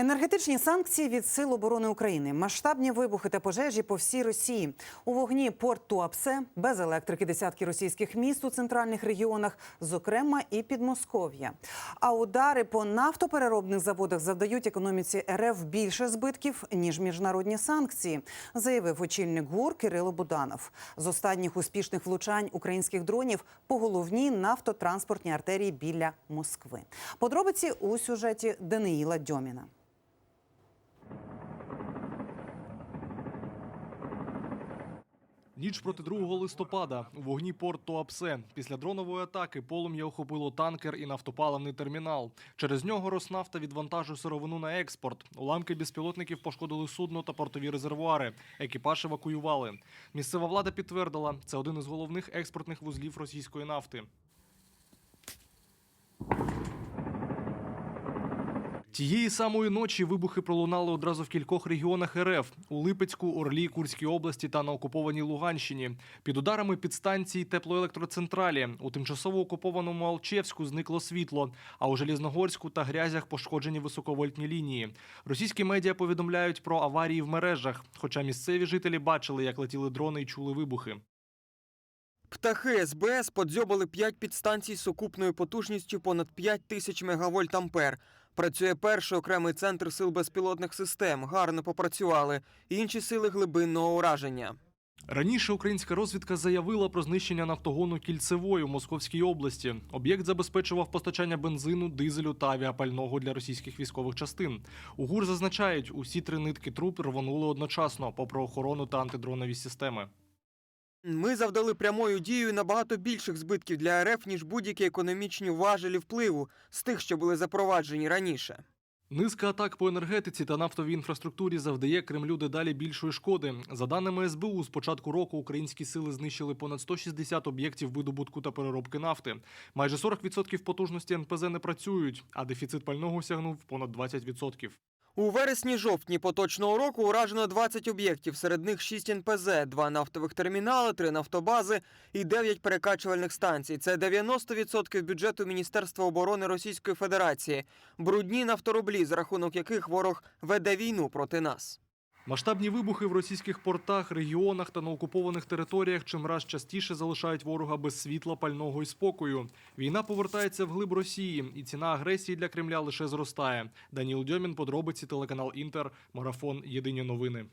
Енергетичні санкції від Сил оборони України, масштабні вибухи та пожежі по всій Росії. У вогні порт Туапсе, без електрики десятки російських міст у центральних регіонах, зокрема і Підмосков'я. А удари по нафтопереробних заводах завдають економіці РФ більше збитків ніж міжнародні санкції, заявив очільник ГУР Кирило Буданов. З останніх успішних влучань українських дронів по головній нафтотранспортній артерії біля Москви. Подробиці у сюжеті Даниїла Дьоміна. Ніч проти 2 листопада у вогні порт Туапсе. Після дронової атаки полум'я охопило танкер і нафтопаливний термінал. Через нього Роснафта відвантажує сировину на експорт. Уламки безпілотників пошкодили судно та портові резервуари. Екіпаж евакуювали. Місцева влада підтвердила, це один із головних експортних вузлів російської нафти. Тієї самої ночі вибухи пролунали одразу в кількох регіонах РФ – у Липецьку, Орлі, Курській області та на окупованій Луганщині. Під ударами підстанції теплоелектроцентралі. У тимчасово окупованому Алчевську зникло світло, а у Желізногорську та Грязях пошкоджені високовольтні лінії. Російські медіа повідомляють про аварії в мережах, хоча місцеві жителі бачили, як летіли дрони і чули вибухи. Птахи СБС подзьобали 5 підстанцій з сукупною потужністю понад 5 тисяч мегавольт ампер. Працює перший окремий центр сил безпілотних систем. Гарно попрацювали. Інші сили глибинного ураження. Раніше українська розвідка заявила про знищення нафтогону кільцевої у Московській області. Об'єкт забезпечував постачання бензину, дизелю та авіапального для російських військових частин. У ГУР зазначають, усі три нитки труб рвонули одночасно, попри охорону та антидронові системи. Ми завдали прямою дією набагато більших збитків для РФ, ніж будь-які економічні важелі впливу з тих, що були запроваджені раніше. Низка атак по енергетиці та нафтовій інфраструктурі завдає Кремлю дедалі більшої шкоди. За даними СБУ, з початку року українські сили знищили понад 160 об'єктів видобутку та переробки нафти. Майже 40% потужності НПЗ не працюють, а дефіцит пального сягнув понад 20%. У вересні-жовтні поточного року уражено 20 об'єктів, серед них 6 НПЗ, 2 нафтових термінали, 3 нафтобази і 9 перекачувальних станцій. Це 90% бюджету Міністерства оборони Російської Федерації. Брудні нафторублі, за рахунок яких ворог веде війну проти нас. Масштабні вибухи в російських портах, регіонах та на окупованих територіях чимраз частіше залишають ворога без світла, пального і спокою. Війна повертається в глиб Росії, і ціна агресії для Кремля лише зростає. Даніл Дьомін, подробиці, телеканал Інтер, марафон Єдині новини.